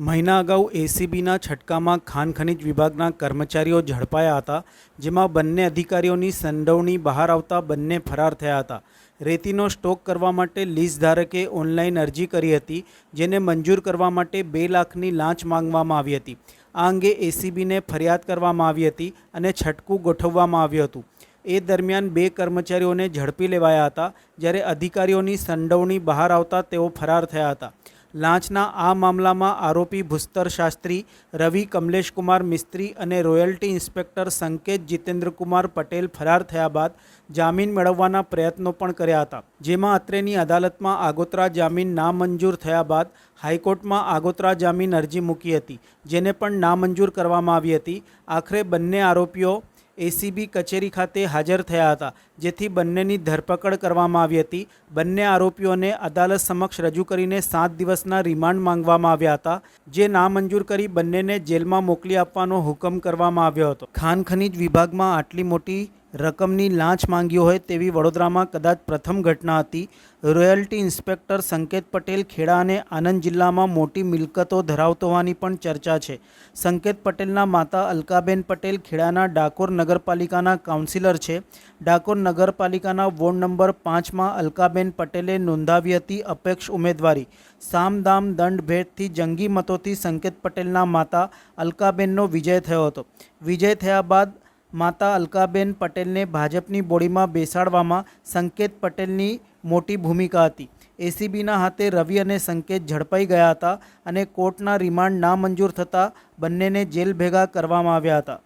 મહિના અગાઉ એસીબીના છટકામાં ખાન ખનીજ વિભાગના કર્મચારીઓ ઝડપાયા હતા, જેમાં બંને અધિકારીઓની સંડોવણી બહાર આવતા બંને ફરાર થયા હતા. રેતીનો સ્ટોક કરવા માટે લીઝ ધારકે ઓનલાઈન અરજી કરી હતી, જેને મંજૂર કરવા માટે બે લાખની લાંચ માંગવામાં આવી હતી. આ અંગે એસીબીને ફરિયાદ કરવામાં આવી હતી અને છટકું ગોઠવવામાં આવ્યું હતું. એ દરમિયાન બે કર્મચારીઓને ઝડપી લેવાયા હતા, જ્યારે અધિકારીઓની સંડોવણી બહાર આવતા તેઓ ફરાર થયા હતા. લાંચના આ મામલામાં આરોપી ભૂસ્તર શાસ્ત્રી રવિ કમલેશકુમાર મિસ્ત્રી અને રોયલ્ટી ઇન્સ્પેક્ટર સંકેત જીતેન્દ્રકુમાર પટેલ ફરાર થયા બાદ જામીન મેળવવાના પ્રયત્નો પણ કર્યા હતા, જેમાં અત્રેની અદાલતમાં આગોતરા જામીન નામંજૂર થયા બાદ હાઈકોર્ટમાં આગોતરા જામીન અરજી મૂકી હતી, જેને પણ નામંજૂર કરવામાં આવી હતી. આખરે બંને આરોપીઓ એસીબી કચેરી ખાતે હાજર થયા હતા, જેથી બંનેની ધરપકડ કરવામાં આવી હતી. બંને આરોપીઓને અદાલત સમક્ષ રજૂ કરીને સાત દિવસના રિમાન્ડ માંગવામાં આવ્યા હતા, જે નામંજૂર કરી બંનેને જેલમાં મોકલી આપવાનો હુકમ કરવામાં આવ્યો હતો. ખાન ખનીજ વિભાગમાં આટલી મોટી રકમની લાંચ માંગ્યો હોય તેવી વડોદરામાં કદાચ પ્રથમ ઘટના હતી. રોયલ્ટી ઇન્સ્પેક્ટર સંકેત પટેલ ખેડા અને આનંદ જિલ્લામાં મોટી મિલકતો ધરાવતો હોવાની પણ ચર્ચા છે. સંકેત પટેલના માતા અલકાબેન પટેલ ખેડાના ડાકોર નગરપાલિકાના કાઉન્સિલર છે. ડાકોર નગરપાલિકાના વોર્ડ નંબર પાંચમાં અલકાબેન પટેલે નોંધાવી હતી અપેક્ષ ઉમેદવારી. સામદામ દંડ ભેટથી જંગી મતોથી સંકેત પટેલના માતા અલકાબેનનો વિજય થયો હતો. વિજય થયા બાદ માતા અલકાબેન પટેલને ભાજપની બોડીમાં બેસાડવામાં સંકેત પટેલની મોટી ભૂમિકા હતી. એસીબીના હાથે રવિ અને સંકેત ઝડપાઈ ગયા હતા અને કોર્ટના રિમાન્ડ નામંજૂર થતાં બંનેને જેલ ભેગા કરવામાં આવ્યા હતા.